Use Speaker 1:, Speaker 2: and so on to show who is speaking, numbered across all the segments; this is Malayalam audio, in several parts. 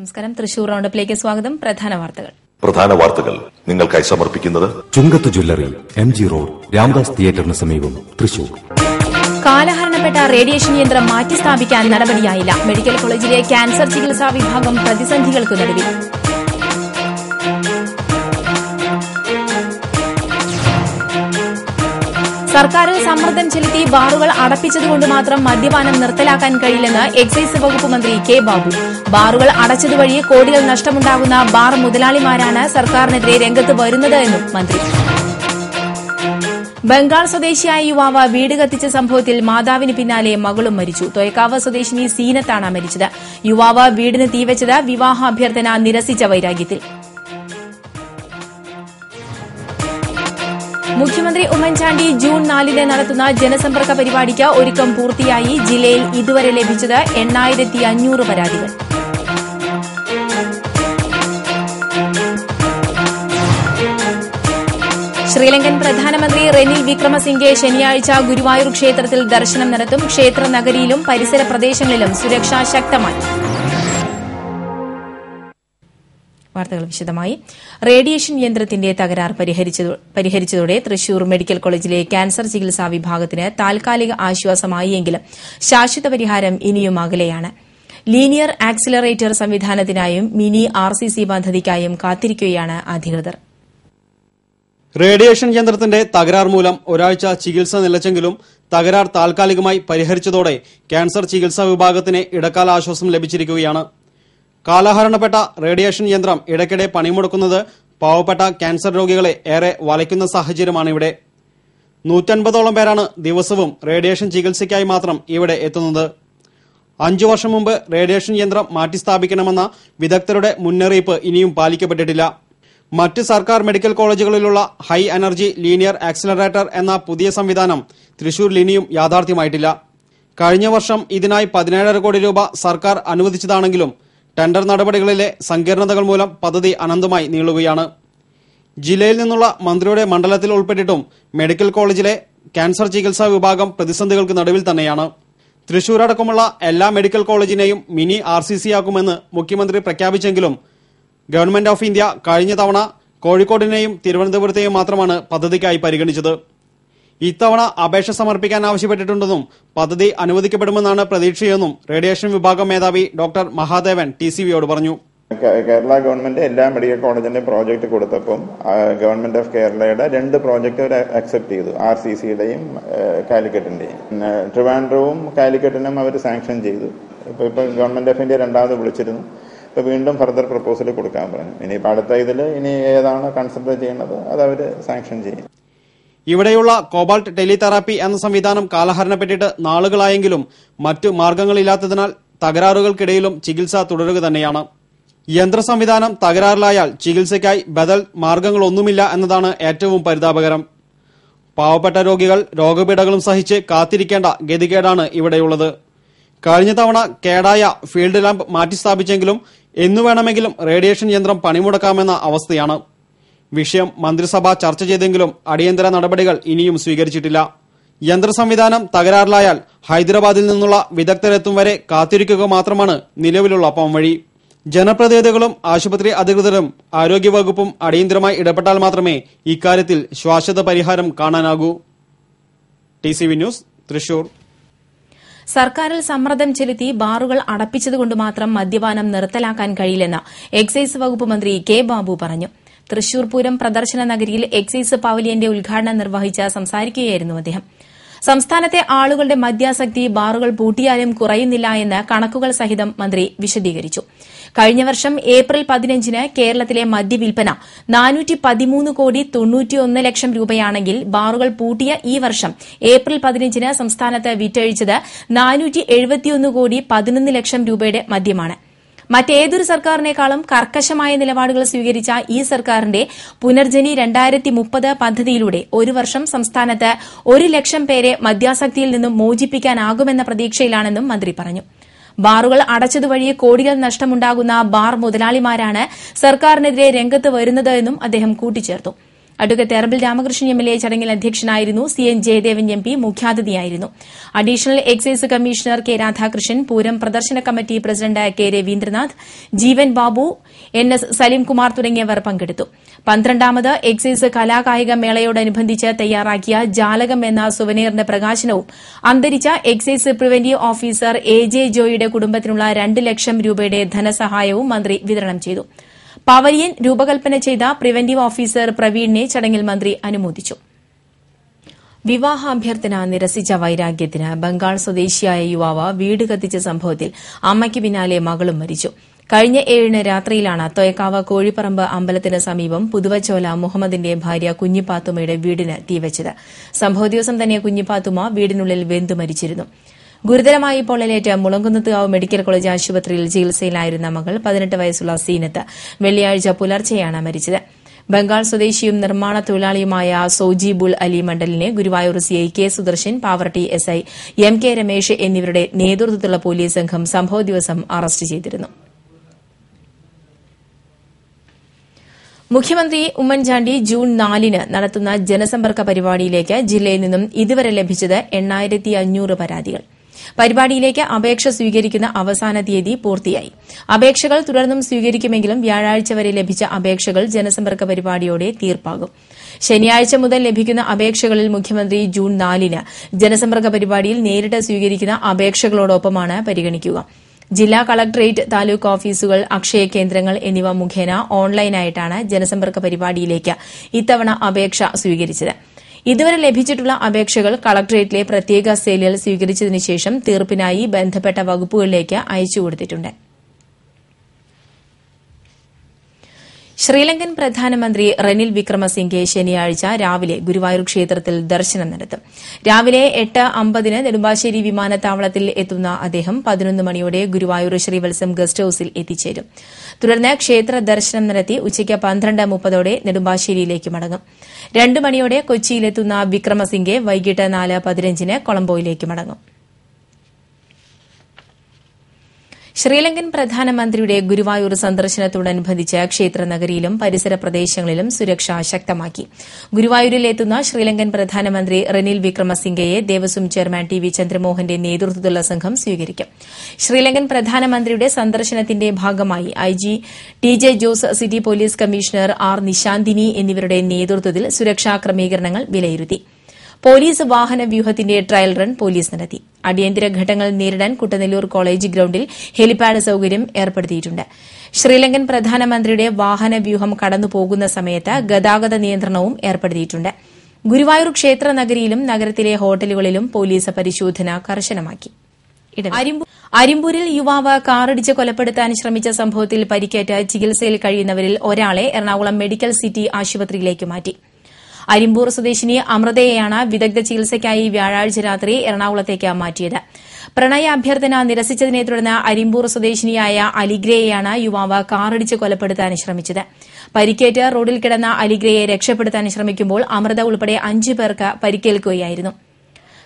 Speaker 1: നമസ്കാരം. തൃശൂർ റൗണ്ടപ്പിലേക്ക് സ്വാഗതം. പ്രധാന വാർത്തകൾ.
Speaker 2: പ്രധാന വാർത്തകൾ നിങ്ങൾക്കായി സമർപ്പിക്കുന്നത്
Speaker 3: Chungath jewellery M G road Ramdas തിയേറ്ററിന് സമീപം തൃശൂർ.
Speaker 1: കാലഹരണപ്പെട്ട റേഡിയേഷൻ യന്ത്രം മാറ്റിസ്ഥാപിക്കാൻ നടപടിയായില്ല. മെഡിക്കൽ കോളേജിലെ ക്യാൻസർ ചികിത്സാ വിഭാഗം പ്രതിസന്ധികൾക്ക് നടുവിൽ സർക്കാരിൽ സമ്മർദ്ദം ചെലുത്തി ബാറുകൾ അടപ്പിച്ചതുകൊണ്ട് മാത്രം മദ്യപാനം നിർത്തലാക്കാൻ കഴിയില്ലെന്ന് എക്സൈസ് വകുപ്പ് മന്ത്രി കെ ബാബു. ബാറുകൾ അടച്ചതുവഴി കോടികൾ നഷ്ടമുണ്ടാകുന്ന ബാർ മുതലാളിമാരാണ് സർക്കാരിനെതിരെ രംഗത്ത് വരുന്നത് എന്നും മന്ത്രി. ബംഗാൾ സ്വദേശിയായ യുവാവ് വീട് കത്തിച്ച സംഭവത്തിൽ മാതാവിന് പിന്നാലെ മകളും മരിച്ചു. തൊയക്കാവ് സ്വദേശിനി സീനത്താണ് മരിച്ചത്. യുവാവ് വീടിന് തീവച്ചത് വിവാഹാഭ്യർത്ഥന നിരസിച്ച വൈരാഗ്യത്തിൽ. മുഖ്യമന്ത്രി ഉമ്മൻചാണ്ടി ജൂൺ നാലിന് നടത്തുന്ന ജനസമ്പർക്ക പരിപാടിക്ക് ഒരുക്കം പൂർത്തിയായി ജില്ലയിൽ ഇതുവരെ ലഭിച്ചത് എണ്ണായിരത്തി അഞ്ഞൂറ് പരാതികൾ. ശ്രീലങ്കൻ പ്രധാനമന്ത്രി റെനിൽ വിക്രമസിംഗെ ശനിയാഴ്ച ഗുരുവായൂർ ക്ഷേത്രത്തിൽ ദർശനം നടത്തും ക്ഷേത്ര നഗരിയിലും പരിസര പ്രദേശങ്ങളിലും സുരക്ഷ ശക്തമായി. വാർത്തകൾ വിശദമായി. റേഡിയേഷൻ യന്ത്രത്തിന്റെ തകരാർ പരിഹരിച്ചതോ- പരിഹരിച്ചതോടെ തൃശൂർ മെഡിക്കൽ കോളേജിലെ ക്യാൻസർ ചികിത്സാ വിഭാഗത്തിന് താൽക്കാലിക ആശ്വാസമായെങ്കിലും ശാശ്വത പരിഹാരം ഇനിയും അകലെയാണ്. ലീനിയർ ആക്സിലറേറ്റർ സംവിധാനത്തിനായും മിനി ആർ സി സി പദ്ധതിക്കായും കാത്തിരിക്കുകയാണ് അധികൃതർ.
Speaker 4: റേഡിയേഷൻ യന്ത്രത്തിന്റെ തകരാർ മൂലം ഒരാഴ്ച ചികിത്സ നിലച്ചെങ്കിലും തകരാർ താൽക്കാലികമായി പരിഹരിച്ചതോടെ ക്യാൻസർ ചികിത്സാ വിഭാഗത്തിന് ഇടക്കാല ആശ്വാസം ലഭിച്ചിരിക്കുകയാണ്. കാലഹരണപ്പെട്ട റേഡിയേഷൻ യന്ത്രം ഇടയ്ക്കിടെ പണിമുടക്കുന്നത് പാവപ്പെട്ട ക്യാൻസർ രോഗികളെ ഏറെ വലയ്ക്കുന്ന സാഹചര്യമാണ് സാഹചര്യമാണിവിടെ നൂറ്റൻപതോളം പേരാണ് ദിവസവും റേഡിയേഷൻ ചികിത്സയ്ക്കായി മാത്രം ഇവിടെ എത്തുന്നത്. അഞ്ചു വർഷം മുമ്പ് റേഡിയേഷൻ യന്ത്രം മാറ്റിസ്ഥാപിക്കണമെന്ന വിദഗ്ധരുടെ മുന്നറിയിപ്പ് ഇനിയും പാലിക്കപ്പെട്ടിട്ടില്ല. മറ്റ് സർക്കാർ മെഡിക്കൽ കോളേജുകളിലുള്ള ഹൈ എനർജി ലീനിയർ ആക്സിലറേറ്റർ എന്ന പുതിയ സംവിധാനം തൃശൂരിൽ ഇനിയും യാഥാർത്ഥ്യമായിട്ടില്ല. കഴിഞ്ഞ വർഷം ഇതിനായി പതിനേഴര കോടി രൂപ സർക്കാർ അനുവദിച്ചതാണെങ്കിലും ടെൻഡർ നടപടികളിലെ സങ്കീർണതകൾ മൂലം പദ്ധതി അനന്തമായി നീളുകയാണ്. ജില്ലയിൽ നിന്നുള്ള മന്ത്രിയുടെ മണ്ഡലത്തിൽ ഉൾപ്പെട്ടിട്ടും മെഡിക്കൽ കോളേജിലെ ക്യാൻസർ ചികിത്സാ വിഭാഗം പ്രതിസന്ധികൾക്ക് നടുവിൽ തന്നെയാണ്. തൃശൂർ അടക്കമുള്ള എല്ലാ മെഡിക്കൽ കോളേജിനെയും മിനി ആർ സി സി ആക്കുമെന്ന് മുഖ്യമന്ത്രി പ്രഖ്യാപിച്ചെങ്കിലും ഗവൺമെന്റ് ഓഫ് ഇന്ത്യ കഴിഞ്ഞ തവണ കോഴിക്കോടിനെയും തിരുവനന്തപുരത്തെയും മാത്രമാണ് പദ്ധതിക്കായി പരിഗണിച്ചത്. ഇത്തവണ അപേക്ഷ സമർപ്പിക്കാൻ ആവശ്യപ്പെട്ടിട്ടുണ്ടെന്നും പദ്ധതി അനുവദിക്കപ്പെടുമെന്നാണ് പ്രതീക്ഷയെന്നും റേഡിയേഷൻ വിഭാഗം മേധാവി ഡോക്ടർ മഹാദേവൻ ടി സി വിയോട് പറഞ്ഞു.
Speaker 5: കേരള ഗവൺമെന്റ് എല്ലാ മെഡിക്കൽ കോളേജിന്റെയും പ്രോജക്റ്റ് കൊടുത്തപ്പം ഗവൺമെന്റ് ഓഫ് കേരളയുടെ രണ്ട് പ്രോജക്റ്റ് അവർ അക്സെപ്റ്റ് ചെയ്തു. ആർ സി സിയുടെയും കാലിക്കറ്റിന്റെയും. ട്രിവാൻഡ്രവും കാലിക്കറ്റിനും അവർ സാങ്ഷൻ ചെയ്തു. ഇപ്പൊ ഇപ്പൊ ഗവൺമെന്റ് ഓഫ് ഇന്ത്യ രണ്ടാമത് വിളിച്ചിരുന്നു. ഇപ്പൊ വീണ്ടും ഫർദർ പ്രപ്പോസൽ കൊടുക്കാൻ പറഞ്ഞു. ഇനിയിപ്പോ അടുത്ത ഇതിൽ ഇനി ഏതാണ് കൺസിഡർ ചെയ്യുന്നത് അത് അവർ സാങ്ഷൻ ചെയ്യും.
Speaker 4: ഇവിടെയുള്ള കോബാൾട്ട് ടെലിതെറാപ്പി എന്ന സംവിധാനം കാലഹരണപ്പെട്ടിട്ട് നാളുകളായെങ്കിലും മറ്റു മാർഗങ്ങളില്ലാത്തതിനാൽ തകരാറുകൾക്കിടയിലും ചികിത്സ തുടരുക തന്നെയാണ്. യന്ത്ര സംവിധാനം തകരാറിലായാൽ ചികിത്സയ്ക്കായി ബദൽ മാർഗങ്ങളൊന്നുമില്ല എന്നതാണ് ഏറ്റവും പരിതാപകരം. പാവപ്പെട്ട രോഗികൾ രോഗപീഠകളും സഹിച്ച് കാത്തിരിക്കേണ്ട ഗതികേടാണ് ഇവിടെയുള്ളത്. കഴിഞ്ഞ തവണ കേടായ ഫീൽഡ് ലാമ്പ് മാറ്റിസ്ഥാപിച്ചെങ്കിലും എന്നു വേണമെങ്കിലും റേഡിയേഷൻ യന്ത്രം പണിമുടക്കാമെന്ന അവസ്ഥയാണ്. വിഷയം മന്ത്രിസഭ ചർച്ച ചെയ്തെങ്കിലും അടിയന്തര നടപടികൾ ഇനിയും സ്വീകരിച്ചിട്ടില്ല. യന്ത്ര സംവിധാനം തകരാറിലായാൽ ഹൈദരാബാദിൽ നിന്നുള്ള വിദഗ്ധരെത്തും വരെ കാത്തിരിക്കുക മാത്രമാണ് നിലവിലുള്ള പോംവഴി ജനപ്രതിനിധികളും ആശുപത്രി അധികൃതരും ആരോഗ്യവകുപ്പും അടിയന്തരമായി ഇടപെട്ടാൽ മാത്രമേ ഇക്കാര്യത്തിൽ ശാശ്വത പരിഹാരം കാണാനാകൂ. T C V news Thrissur.
Speaker 1: സർക്കാരിൽ സമ്മർദ്ദം ചെലുത്തി ബാറുകൾ അടപ്പിച്ചതുകൊണ്ട് മാത്രം മദ്യപാനം നിർത്തലാക്കാൻ കഴിയില്ലെന്ന് എക്സൈസ് വകുപ്പ് മന്ത്രി കെ ബാബു പറഞ്ഞു. തൃശൂർ പൂരം പ്രദർശന നഗരിയിൽ എക്സൈസ് പവലിയന്റെ ഉദ്ഘാടനം നിർവഹിച്ച് സംസാരിക്കുകയായിരുന്നു അദ്ദേഹം. സംസ്ഥാനത്തെ ആളുകളുടെ മദ്യാസക്തി ബാറുകൾ പൂട്ടിയാലും കുറയുന്നില്ല എന്ന് കണക്കുകൾ സഹിതം മന്ത്രി വിശദീകരിച്ചു. കഴിഞ്ഞ വർഷം ഏപ്രിൽ പതിനഞ്ചിന് കേരളത്തിലെ മദ്യവിൽപ്പന നാനൂറ്റി പതിമൂന്ന് കോടി തൊണ്ണൂറ്റിയൊന്ന് ലക്ഷം രൂപയാണെങ്കിൽ ബാറുകൾ പൂട്ടിയ ഈ വർഷം ഏപ്രിൽ പതിനഞ്ചിന് സംസ്ഥാനത്ത് വിറ്റഴിച്ചത് നാനൂറ്റി എഴുപത്തിയൊന്ന് കോടി പതിനൊന്ന് ലക്ഷം രൂപയുടെ മദ്യമാണ്. മറ്റേതൊരു സർക്കാരിനേക്കാളും കർക്കശമായ നിലപാടുകൾ സ്വീകരിച്ച ഈ സർക്കാരിന്റെ പുനർജനി രണ്ടായിരത്തി മുപ്പത് പദ്ധതിയിലൂടെ ഒരു വർഷം സംസ്ഥാനത്ത് ഒരു ലക്ഷം പേരെ മദ്യാസക്തിയിൽ നിന്നും മോചിപ്പിക്കാനാകുമെന്ന പ്രതീക്ഷയിലാണെന്നും മന്ത്രി പറഞ്ഞു. ബാറുകൾ അടച്ചതുവഴി കോടികൾ നഷ്ടമുണ്ടാകുന്ന ബാർ മുതലാളിമാരാണ് സർക്കാരിനെതിരെ രംഗത്ത് വരുന്നതെന്നും അദ്ദേഹം കൂട്ടിച്ചേർത്തു. അഡ്വക്കേറ്റ് എറബിൾ രാമകൃഷ്ണൻ എം എൽ എ ചടങ്ങിൽ അധ്യക്ഷനായിരുന്നു C N Jayadevan M P മുഖ്യാതിഥിയായിരുന്നു. Additional excise commissioner K Radhakrishnan Pooram പ്രദർശന committee president K Ravindranath Jeevan Babu N S Salimkumar തുടങ്ങിയവർ പങ്കെടുത്തു. പന്ത്രണ്ടാമത് എക്സൈസ് കലാകായിക മേളയോടനുബന്ധിച്ച് തയ്യാറാക്കിയ ജാലകം എന്ന സുവനീറിന്റെ പ്രകാശനവും അന്തരിച്ച excise preventive officer A J ജോയിയുടെ കുടുംബത്തിനുള്ള രണ്ട് ലക്ഷം രൂപയുടെ ധനസഹായവും മന്ത്രി വിതരണം ചെയ്തു. പവലിയൻ രൂപകൽപ്പന ചെയ്ത പ്രിവന്റീവ് ഓഫീസർ പ്രവീണിനെ ചടങ്ങിൽ മന്ത്രി അനുമോദിച്ചു. വിവാഹാഭ്യർത്ഥന നിരസിച്ച വൈരാഗ്യത്തിന് ബംഗാൾ സ്വദേശിയായ യുവാവ് വീട് കത്തിച്ച സംഭവത്തിൽ അമ്മയ്ക്ക് പിന്നാലെ മകളും മരിച്ചു. കഴിഞ്ഞ ഏഴിന് രാത്രിയിലാണ് തൊയക്കാവ് കോഴിപ്പറമ്പ് അമ്പലത്തിന് സമീപം പുതുവച്ചോല മുഹമ്മദിന്റെ ഭാര്യ കുഞ്ഞിപ്പാത്തുമ്മയുടെ വീടിന് തീവച്ചത്. സംഭവ ദിവസം തന്നെ കുഞ്ഞിപ്പാത്തുമ്മ വീടിനുള്ളിൽ വെന്തു മരിച്ചിരുന്നു. ഗുരുതരമായി പൊള്ളലേറ്റ് മുളങ്കുന്നത്തുകാവ് മെഡിക്കൽ കോളേജ് ആശുപത്രിയിൽ ചികിത്സയിലായിരുന്ന മകൾ പതിനെട്ട് വയസ്സുള്ള സീനത്ത് വെള്ളിയാഴ്ച പുലർച്ചെയാണ് മരിച്ചത്. ബംഗാൾ സ്വദേശിയും നിർമ്മാണ തൊഴിലാളിയുമായ സോജിബുൾ അലി മണ്ഡലിനെ Guruvayur CI K Sudarshan Pavaratty S I M K Ramesh എന്നിവരുടെ നേതൃത്വത്തിലുള്ള പോലീസ് സംഘം സംഭവ ദിവസം അറസ്റ്റ് ചെയ്തിരുന്നു. മുഖ്യമന്ത്രി ഉമ്മൻചാണ്ടി ജൂൺ നാലിന് നടത്തുന്ന ജനസമ്പർക്ക പരിപാടിയിലേക്ക് ജില്ലയിൽ നിന്നും ഇതുവരെ ലഭിച്ചത് എണ്ണായിരത്തി അഞ്ഞൂറ് പരാതികൾ. പരിപാടിയിലേക്ക് അപേക്ഷ സ്വീകരിക്കുന്ന അവസാന തീയതി പൂർത്തിയായി. അപേക്ഷകൾ തുടർന്നും സ്വീകരിക്കുമെങ്കിലും വ്യാഴാഴ്ച വരെ ലഭിച്ച അപേക്ഷകൾ ജനസമ്പർക്ക പരിപാടിയോടെ തീർപ്പാകും. ശനിയാഴ്ച മുതൽ ലഭിക്കുന്ന അപേക്ഷകളിൽ മുഖ്യമന്ത്രി ജൂൺ നാലിന് ജനസമ്പർക്ക പരിപാടിയിൽ നേരിട്ട് സ്വീകരിക്കുന്ന അപേക്ഷകളോടൊപ്പമാണ് പരിഗണിക്കുക. ജില്ലാ കളക്ടറേറ്റ് താലൂക്ക് ഓഫീസുകൾ അക്ഷയ കേന്ദ്രങ്ങൾ എന്നിവ മുഖേന ഓൺലൈനായിട്ടാണ് ജനസമ്പർക്ക പരിപാടിയിലേക്ക് ഇത്തവണ അപേക്ഷ സ്വീകരിച്ചത്. ഇതുവരെ ലഭിച്ചിട്ടുള്ള അപേക്ഷകൾ കളക്ടറേറ്റിലെ പ്രത്യേക സെല്ലിൽ സ്വീകരിച്ചതിനു ശേഷം തീർപ്പിനായി ബന്ധപ്പെട്ട വകുപ്പുകളിലേക്ക് അയച്ചുകൊടുത്തിട്ടുണ്ട് ശ്രീലങ്കൻ പ്രധാനമന്ത്രി റെനിൽ വിക്രമസിംഗെ ശനിയാഴ്ച രാവിലെ ഗുരുവായൂർ ക്ഷേത്രത്തിൽ ദർശനം നടത്തും. രാവിലെ എട്ട് അമ്പതിന് നെടുമ്പാശ്ശേരി വിമാനത്താവളത്തിൽ എത്തുന്ന അദ്ദേഹം പതിനൊന്ന് മണിയോടെ ഗുരുവായൂർ ശ്രീവത്സം ഗസ്റ്റ് ഹൌസിൽ എത്തിച്ചേരും. തുടർന്ന് ക്ഷേത്ര ദർശനം നടത്തി ഉച്ചയ്ക്ക് പന്ത്രണ്ട് മുപ്പതോടെ നെടുമ്പാശ്ശേരിയിലേക്ക് മടങ്ങും. രണ്ട് മണിയോടെ കൊച്ചിയിലെത്തുന്ന വിക്രമസിംഗെ വൈകിട്ട് നാല് പതിനഞ്ചിന് കൊളംബോയിലേക്ക് മടങ്ങും. ശ്രീലങ്കൻ പ്രധാനമന്ത്രിയുടെ ഗുരുവായൂർ സന്ദർശനത്തോടനുബന്ധിച്ച് ക്ഷേത്രനഗരിയിലും പരിസര പ്രദേശങ്ങളിലും സുരക്ഷ ശക്തമാക്കി. ഗുരുവായൂരിൽ എത്തുന്ന ശ്രീലങ്കൻ പ്രധാനമന്ത്രി റെനിൽ വിക്രമസിംഗയെ ദേവസ്വം ചെയർമാൻ ടി വി ചന്ദ്രമോഹന്റെ നേതൃത്വത്തിലുള്ള സംഘം സ്വീകരിക്കും. ശ്രീലങ്കൻ പ്രധാനമന്ത്രിയുടെ സന്ദർശനത്തിന്റെ ഭാഗമായി I G T J Jose city police commissioner R Nishanthini എന്നിവരുടെ നേതൃത്വത്തിൽ സുരക്ഷാ ക്രമീകരണങ്ങൾ വിലയിരുത്തി. പോലീസ് വാഹന വ്യൂഹത്തിന്റെ ട്രയൽ റൺ പോലീസ് നടത്തി. അടിയന്തര ഘട്ടങ്ങൾ നേരിടാൻ കുട്ടനെല്ലൂർ കോളേജ് ഗ്രൌണ്ടിൽ ഹെലിപാഡ് സൌകര്യം ഏർപ്പെടുത്തിയിട്ടുണ്ട്. ശ്രീലങ്കൻ പ്രധാനമന്ത്രിയുടെ വാഹന വ്യൂഹം കടന്നുപോകുന്ന സമയത്ത് ഗതാഗത നിയന്ത്രണവും ഏർപ്പെടുത്തിയിട്ടുണ്ട്. ഗുരുവായൂർ ക്ഷേത്ര നഗരിയിലും നഗരത്തിലെ ഹോട്ടലുകളിലും പോലീസ് പരിശോധന കർശനമാക്കി. അരിമ്പൂരിൽ യുവാവ് കാറിടിച്ച് കൊലപ്പെടുത്താൻ ശ്രമിച്ച സംഭവത്തിൽ പരിക്കേറ്റ് ചികിത്സയിൽ കഴിയുന്നവരിൽ ഒരാളെ എറണാകുളം മെഡിക്കൽ സിറ്റി ആശുപത്രിയിലേക്ക് മാറ്റി. അരിമ്പൂർ സ്വദേശിനി അമൃതയെയാണ് വിദഗ്ധ ചികിത്സയ്ക്കായി വ്യാഴാഴ്ച രാത്രി എറണാകുളത്തേക്ക് മാറ്റിയത്. പ്രണയാഭ്യർത്ഥന നിരസിച്ചതിനെ തുടർന്ന് അരിമ്പൂർ സ്വദേശിനിയായ അലിഗ്രയെയാണ് യുവാവ് കാറിടിച്ച് കൊലപ്പെടുത്താൻ ശ്രമിച്ചത്. പരിക്കേറ്റ് റോഡിൽ കിടന്ന അലിഗ്രയെ രക്ഷപ്പെടുത്താൻ ശ്രമിക്കുമ്പോൾ അമൃത ഉൾപ്പെടെ അഞ്ചു പേർക്ക് പരിക്കേൽക്കുകയായിരുന്നു.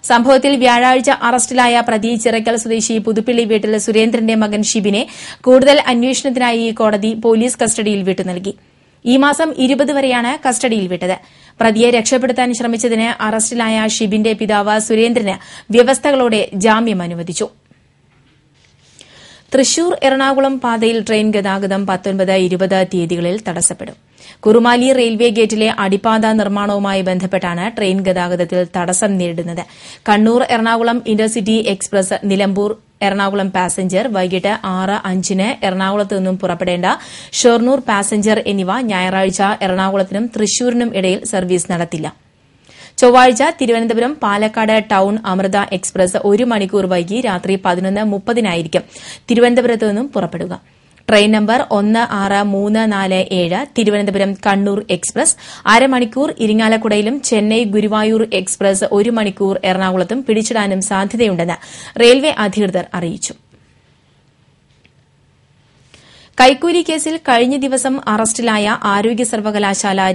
Speaker 1: സംഭവത്തിൽ വ്യാഴാഴ്ച അറസ്റ്റിലായ പ്രതി ചിറക്കൽ സ്വദേശി പുതുപ്പള്ളി വീട്ടിൽ സുരേന്ദ്രന്റെ മകൻ ഷിബിനെ കൂടുതൽ അന്വേഷണത്തിനായി കോടതി പോലീസ് കസ്റ്റഡിയിൽ വിട്ടു നൽകി ഈ മാസം ഇരുപത് വരെയാണ് കസ്റ്റഡിയിൽ വിട്ടത്. പ്രതിയെ രക്ഷപ്പെടുത്താൻ ശ്രമിച്ചതിന് അറസ്റ്റിലായ ഷിബിന്റെ പിതാവ് സുരേന്ദ്രന് വ്യവസ്ഥകളോടെ ജാമ്യം അനുവദിച്ചു. തൃശൂർ എറണാകുളം പാതയിൽ ട്രെയിൻ ഗതാഗതം പത്തൊൻപത് ഇരുപത് തീയതികളിൽ തടസ്സപ്പെടും. കുറുമാലി റെയിൽവേ ഗേറ്റിലെ അടിപ്പാത നിർമ്മാണവുമായി ബന്ധപ്പെട്ടാണ് ട്രെയിൻ ഗതാഗതത്തിൽ തടസ്സം നേരിടുന്നത്. Kannur Ernakulam intercity express Nilambur Ernakulam passenger വൈകിട്ട് ആറ് അഞ്ചിന് എറണാകുളത്ത് നിന്നും പുറപ്പെടേണ്ട ഷൊർണൂർ പാസഞ്ചർ എന്നിവ ഞായറാഴ്ച എറണാകുളത്തിനും തൃശൂരിനും ഇടയിൽ സർവീസ് നടത്തില്ല. ചൊവ്വാഴ്ച തിരുവനന്തപുരം പാലക്കാട് ടൌൺ അമൃത എക്സ്പ്രസ് ഒരു മണിക്കൂർ വൈകി രാത്രി പതിനൊന്ന് മുപ്പതിനായിരിക്കും തിരുവനന്തപുരത്ത് നിന്നും പുറപ്പെടുക. ട്രെയിൻ നമ്പർ ഒന്ന് ആറ് മൂന്ന് നാല് ഏഴ് തിരുവനന്തപുരം കണ്ണൂർ എക്സ്പ്രസ് അരമണിക്കൂർ ഇരിങ്ങാലക്കുടയിലും ചെന്നൈ ഗുരുവായൂർ എക്സ്പ്രസ് ഒരു മണിക്കൂർ എറണാകുളത്തും പിടിച്ചിടാനും സാധ്യതയുണ്ടെന്ന് റെയിൽവേ അധികൃതർ അറിയിച്ചു. കൈക്കൂലി കേസിൽ കഴിഞ്ഞ ദിവസം അറസ്റ്റിലായ ആരോഗ്യ സർവകലാശാല